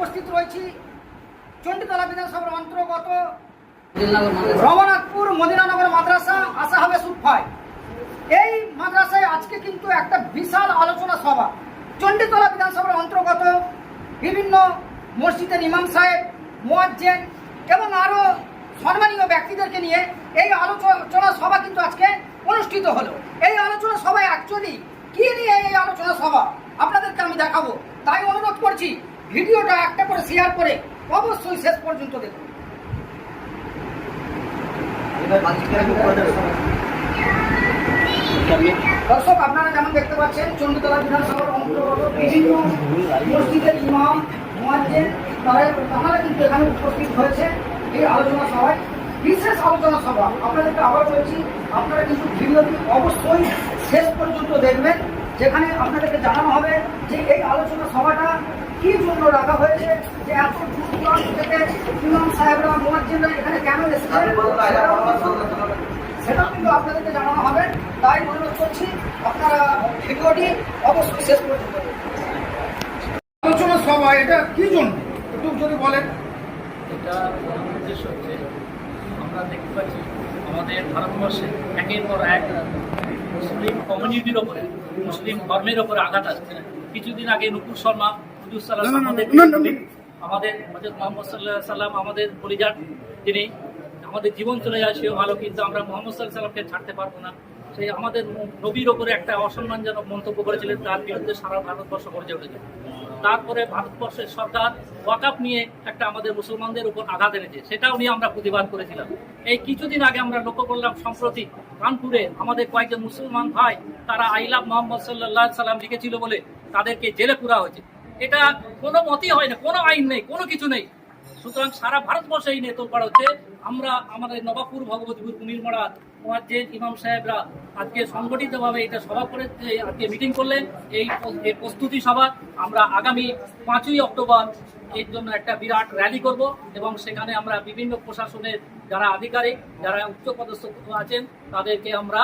উপস্থিত রয়েছি চণ্ডীতলা বিধানসভার অন্তর্গত রঘুনাথপুর মদিনানগর মাদ্রাসা আসা হবে সুফায়। এই মাদ্রাসায় আজকে কিন্তু একটা বিশাল আলোচনা সভা। চণ্ডীতলা বিধানসভার অন্তর্গত বিভিন্ন মসজিদের ইমাম সাহেব মোয়াজ্জেন এবং আরও সম্মানীয় ব্যক্তিদেরকে নিয়ে এই আলোচনা সভা কিন্তু আজকে অনুষ্ঠিত হলো। এই আলোচনা সভায় অ্যাকচুয়ালি কি নিয়ে এই আলোচনা সভা? আপনাদেরকে আমি দেখাবো। তাই অনুরোধ করছি ভিডিওটা একটা করে শেয়ার করে অবশ্যই শেষ পর্যন্ত দেখুন। দর্শক আপনারা যেমন দেখতে পাচ্ছেন চণ্ডীতলা বিধানসভার অন্তর্গত বিভিন্ন মসজিদের ইমাম মুয়াজ্জিন তারা তারা কিন্তু এখানে উপস্থিত হয়েছে এই আলোচনা সভায়। বিশেষ আলোচনা সভা আপনাদেরকে আবার বলছি আপনারা কিন্তু ভিডিওটি অবশ্যই শেষ পর্যন্ত দেখবেন যেখানে আপনাদেরকে জানানো হবে যে এই আলোচনা সভাটা কি জন্য রাখা হয়েছে যে এত দূর থেকে ইমাম সাহেবরা মুয়াজ্জিনরা এখানে কেন এসেছে? সেটাও কিন্তু আপনাদেরকে জানানো হবে। তাই অনুরোধ করছি আপনারা ভিডিওটি অবশ্যই শেষ পর্যন্ত আলোচনা সভা এটা কি জন্য? একটু যদি বলেন। এটা উদ্দেশ্য হচ্ছে আমরা দেখতে পাচ্ছি আমাদের ভারতবর্ষে একের পর এক মুসলিম কমিউনিটির ওপরে মুসলিম ধর্মের ওপরে আঘাত আসছে। কিছুদিন আগে নুপুর শর্মা হুজুর আমাদের হজরত মোহাম্মদ সাল্লাহ সাল্লাম আমাদের পরিজাত তিনি আমাদের জীবন চলে যায় সেও ভালো কিন্তু আমরা মোহাম্মদ সাল্লাহ সাল্লামকে ছাড়তে পারব না। সেই আমাদের নবীর ওপরে একটা অসম্মানজনক মন্তব্য করেছিলেন তার বিরুদ্ধে সারা ভারতবর্ষ গর্জে উঠেছে। তারপরে ভারতবর্ষের সরকার ওয়াকাপ নিয়ে একটা আমাদের মুসলমানদের উপর আঘাত এনেছে সেটাও নিয়ে আমরা প্রতিবাদ করেছিলাম। এই কিছুদিন আগে আমরা লক্ষ্য করলাম সম্প্রতি কানপুরে আমাদের কয়েকজন মুসলমান ভাই তারা আইলাভ মোহাম্মদ সাল্লাহ সাল্লাম লিখেছিল বলে তাদেরকে জেলে পুরা হয়েছে। এটা কোনো মতই হয় না, কোনো আইন নেই, কোনো কিছু নেই। সুতরাং সারা ভারতবর্ষে এই নিয়ে তোলপাড় হচ্ছে। আমরা আমাদের নবাবপুর ভগবতীপুর কুমিরমারা মোয়াজ্জেদ ইমাম সাহেবরা আজকে সংগঠিতভাবে এটা সভা করে আজকে মিটিং করলেন। এই প্রস্তুতি সভা আমরা আগামী পাঁচই অক্টোবর এর জন্য একটা বিরাট র্যালি করব এবং সেখানে আমরা বিভিন্ন প্রশাসনের যারা আধিকারিক, যারা উচ্চপদস্থ আছেন, তাদেরকে আমরা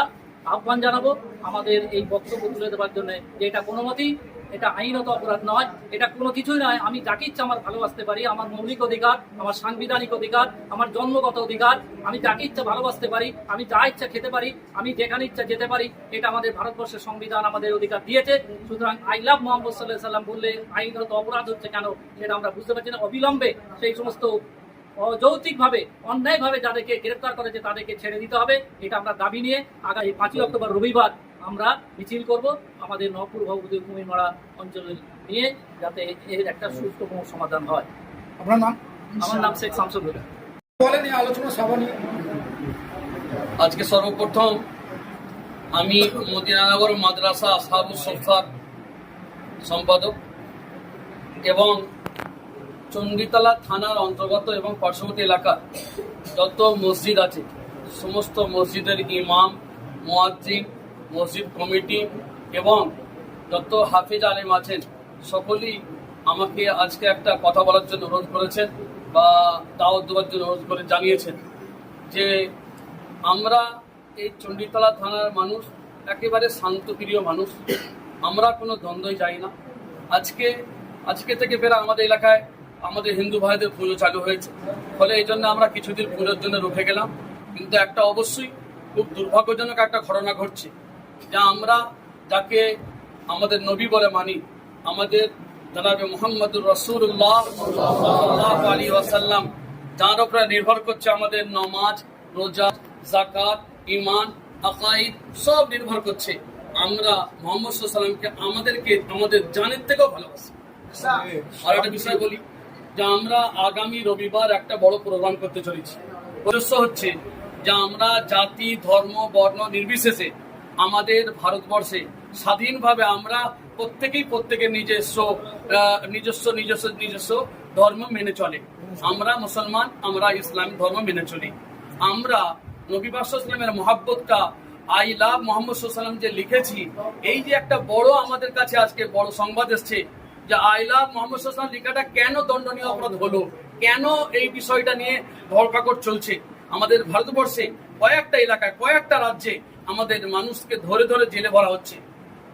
আহ্বান জানাব। আমাদের এই বক্তব্য তুলে দেওয়ার জন্য যে এটা কোনো মতেই এটা আইনত অপরাধ নয়, এটা কোনো কিছুই নয়। আমি যাকে ইচ্ছা আমার ভালোবাসতে পারি, আমার মৌলিক অধিকার, আমার সাংবিধানিক অধিকার, আমার জন্মগত অধিকার, আমি যাকে ইচ্ছা ভালোবাসতে পারি, আমি যা ইচ্ছা খেতে পারি, আমি যেখানে ইচ্ছা যেতে পারি, এটা আমাদের ভারতবর্ষের সংবিধান আমাদের অধিকার দিয়েছে। সুতরাং আই লাভ মোহাম্মদ সাল্লাহ সাল্লাম বললে, আইনত অপরাধ হচ্ছে কেন? সেটা আমরা বুঝতে পারছি না। অবিলম্বে সেই সমস্ত অযৌক্তিকভাবে, অন্যায়ভাবে যাদেরকে গ্রেপ্তার করেছে, তাদেরকে ছেড়ে দিতে হবে। এটা আমরা দাবি নিয়ে আগামী পাঁচই অক্টোবর রবিবার আমরা মিছিল করব আমাদের নবপুর ভগবতী কুমিরমারা অঞ্চলে নিয়ে যাতে এর একটা সুস্থ সমাধান হয়। আপনার নাম? আমার নাম শেখ শামসুল হুদা বলেন এই আলোচনা সভা নিয়ে। আজকে সর্বপ্রথম আমি মদিনানগর মাদ্রাসা আসাবু সংস্থার সম্পাদক এবং চণ্ডীতলা থানার অন্তর্গত এবং পার্শ্ববর্তী এলাকার যত মসজিদ আছে সমস্ত মসজিদের ইমাম মোয়াজ্জিন মসজিদ কমিটি এবং যত হাফিজ আলেম আছেন। সকলেই আমাকে আজকে একটা কথা বলার জন্য অনুরোধ করেছেন বা দাওয়াত দেওয়ার জন্য অনুরোধ করে জানিয়েছেন যে আমরা এই চণ্ডীতলা থানার মানুষ, একেবারে শান্তপ্রিয় মানুষ। আমরা কোনো দ্বন্দ্বই যাই না। আজকে আজকে থেকে ফেরা আমাদের এলাকায় আমাদের হিন্দু ভাইদের পুজো চালু হয়েছে। ফলে এই জন্য আমরা কিছুদিন পুজোর জন্য রুখে গেলাম। কিন্তু একটা অবশ্যই খুব দুর্ভাগ্যজনক একটা ঘটনা ঘটছে। যা আমরা যাকে আমাদের নবী বলে মানি। আমাদের জনাবে মোহাম্মদুর রসুল্লাহ আলী ওয়াসাল্লাম, যার উপরে নির্ভর করছে আমাদের নমাজ, রোজা জাকাত ইমান আকাইদ সব নির্ভর করছে। আমরা মোহাম্মদ সাল্লামকে আমাদেরকে, আমাদের জানের থেকেও ভালোবাসি। আর একটা বিষয় বলি, যে আমরা আগামী রবিবার একটা বড় প্রোগ্রাম করতে চলেছি। হচ্ছে যে আমরা জাতি, ধর্ম, বর্ণ নির্বিশেষে আমাদের ভারতবর্ষে স্বাধীনভাবে আমরা প্রত্যেকেই প্রত্যেকের নিজস্ব নিজস্ব নিজস্ব নিজস্ব ধর্ম মেনে চলে। আমরা মুসলমান, আমরা ইসলাম ধর্ম মেনে চলি। আমরা নবী ইসলামের মহাব্বতটা, আই লাভ মোহাম্মদ সাল্লাম যে লিখেছি, এই যে একটা বড় আমাদের কাছে আজকে বড় সংবাদ এসছে যে, আই লাভ মোহাম্মদ সাল্লাম লেখাটা কেন দণ্ডনীয় অপরাধ হলো? কেন এই বিষয়টা নিয়ে ধরপাকড় চলছে? আমাদের ভারতবর্ষে কয়েকটা এলাকায়, কয়েকটা রাজ্যে আমাদের মানুষকে ধরে ধরে জেলে ভরা হচ্ছে।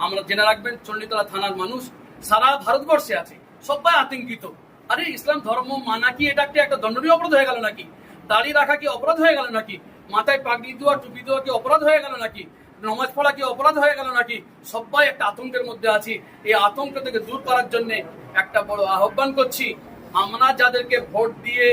আমরা জেনে রাখবেন, চণ্ডীতলা থানার মানুষ সারা ভারতবর্ষে আছে, সবাই আতঙ্কিত। আরে, ইসলাম ধর্ম মানা কি এটা একটা একটা দণ্ডনীয় অপরাধ হয়ে গেল নাকি? দাড়ি রাখা কি অপরাধ হয়ে গেল নাকি? মাথায় পাগড়ি দেওয়া, টুপি দেওয়া কি অপরাধ হয়ে গেল নাকি? নমাজ পড়া কি অপরাধ হয়ে গেল নাকি? সবাই একটা আতঙ্কের মধ্যে আছি। এই আতঙ্ক থেকে দূর করার জন্য একটা বড় আহ্বান করছি। আমরা যাদেরকে ভোট দিয়ে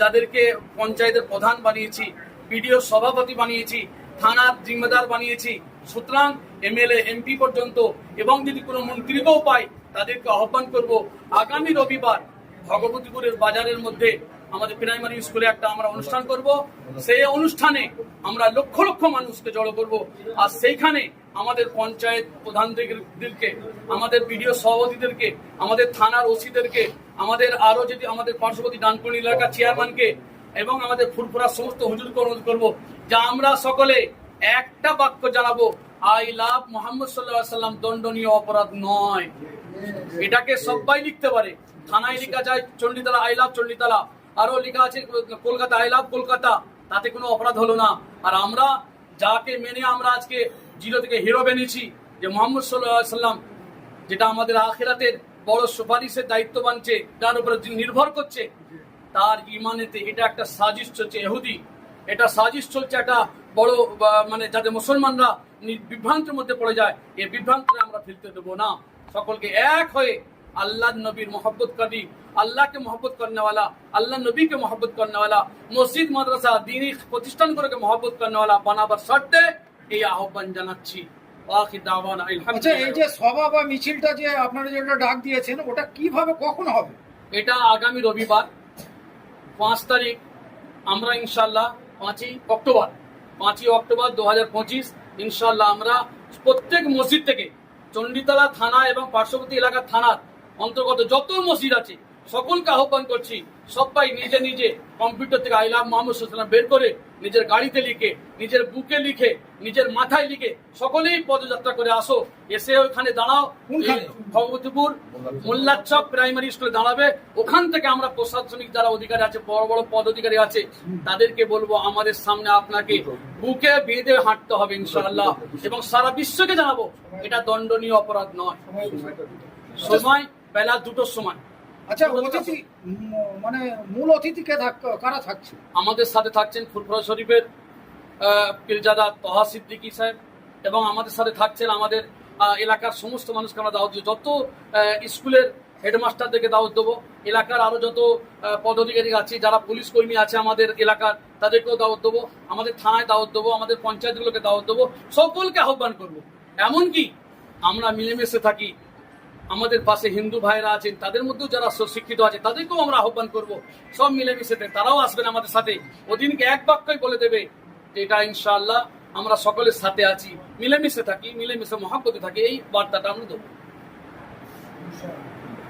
যাদেরকে পঞ্চায়েতের প্রধান বানিয়েছি বিডিও সভাপতি বানিয়েছি থানার জিম্মেদার বানিয়েছি। সুতরাং এমএলএ, এমপি পর্যন্ত এবং যদি কোনো মন্ত্রীকেও পাই, তাদেরকে আহ্বান করব, আগামী রবিবার ভগবতীপুরের বাজারের মধ্যে আমাদের প্রাইমারি স্কুলে একটা আমরা অনুষ্ঠান করব। সেই অনুষ্ঠানে আমরা লক্ষ লক্ষ মানুষকে জড়ো করব। আর সেইখানে আমাদের পঞ্চায়েত প্রধানদেরকে, আমাদের বিডিও সভাপতিদেরকে, আমাদের থানার ওসিদেরকে, আমাদের আরও যদি আমাদের পার্শ্ববর্তী ডানকুনি এলাকার চেয়ারম্যানকে এবং আমাদের ফুরফুরার সমস্ত হুজুরকে অনুরোধ করব, যে আমরা সকলে একটা বাক্য জানাব, আই লাভ মোহাম্মদ সাল্লাহ সাল্লাম দণ্ডনীয় অপরাধ নয়। এটাকে সবাই লিখতে পারে। থানায় লেখা যায়, চণ্ডীতলা, আই লাভ চণ্ডীতলা। আরও লেখা আছে, কলকাতা, আই লাভ কলকাতা। তাতে কোনো অপরাধ হলো না। আর আমরা যাকে মেনে আমরা আজকে জিরো থেকে হিরো বেনেছি, যে মোহাম্মদ সাল্লাহ সাল্লাম, যেটা আমাদের আখেরাতের বড় সুপারিশের দায়িত্ব বানছে যার উপরে নির্ভর করছে তার ইমানেতে এটা একটা সাজিশ চলছে এহুদি। এটা সাজিশ চলছে একটা বড় মানে যাতে মুসলমানরা বিভ্রান্তের মধ্যে পড়ে যায় এই বিভ্রান্তে আমরা ফেলতে দেবো না। সকলকে এক হয়ে আল্লাহ নবীর মোহব্বত করি আল্লাহকে মোহব্বত করনেওয়ালা আল্লাহ নবীকে মোহব্বত করনেওয়ালা মসজিদ মাদ্রাসা দিনী প্রতিষ্ঠান করে মহব্বত করনেওয়ালা বানাবার শর্তে এই আহ্বান জানাচ্ছি। আচ্ছা এই যে সভা বা মিছিলটা যে আপনারা যেটা ডাক দিয়েছেন ওটা কীভাবে কখন হবে? এটা আগামী রবিবার। পাঁচ তারিখ আমরা ইনশাল্লাহ পাঁচই অক্টোবর পাঁচই অক্টোবর দু হাজার পঁচিশ ইনশাল্লাহ আমরা প্রত্যেক মসজিদ থেকে চণ্ডীতলা থানা এবং পার্শ্ববর্তী এলাকার থানার অন্তর্গত যত মসজিদ আছে, সকলকে আহ্বান করছি, সবাই নিজে নিজে কম্পিউটার থেকে আইলাম মোহাম্মদ বের করে নিজের গাড়িতে লিখে নিজের বুকে লিখে নিজের মাথায় লিখে সকলেই পদযাত্রা করে আসো। এসে ওখানে দাঁড়াও। ভগবতীপুর মোল্লাচক প্রাইমারি স্কুলে দাঁড়াবে। ওখান থেকে আমরা প্রশাসনিক যারা অধিকারী আছে বড় বড় পদ অধিকারী আছে তাদেরকে বলব আমাদের সামনে আপনাকে বুকে বেঁধে হাঁটতে হবে ইনশাআল্লাহ। এবং সারা বিশ্বকে জানাব এটা দণ্ডনীয় অপরাধ নয়। সময় বেলা দুটোর সময়। আচ্ছা অতিথি মানে মূল অতিথি কে কারা থাকছে? আমাদের সাথে থাকছেন ফুরফুরা শরীফের আহ, পীরজাদা তহা সিদ্দিকী সাহেব এবং আমাদের সাথে থাকছেন আমাদের এলাকার সমস্ত মানুষকে আমরা দাওয়াত দিব যত স্কুলের হেডমাস্টারদেরকে দাওয়াত দেবো এলাকার আরও যত পদাধিকারী আছে যারা পুলিশ কর্মী আছে আমাদের এলাকার তাদেরকেও দাওয়াত দেবো। আমাদের থানায় দাওয়াত দেবো আমাদের পঞ্চায়েতগুলোকে দাওয়াত দেবো। সকলকে আহ্বান করব। এমনকি আমরা মিলেমিশে থাকি আমাদের পাশে হিন্দু ভাইরা আছেন, তাদের মধ্যেও যারা শিক্ষিত আছে, তাদেরকেও আমরা আহ্বান করব। সব মিলেমিশে থাক- তারাও আসবেন আমাদের সাথে। ওদিনকে এক বাক্যই বলে দেবে এটা ইনশাআল্লাহ আমরা সকলের সাথে আছি। মিলেমিশে থাকি, মিলেমিশে মহাব্বতে থাকি, এই বার্তাটা আমরা দেবো।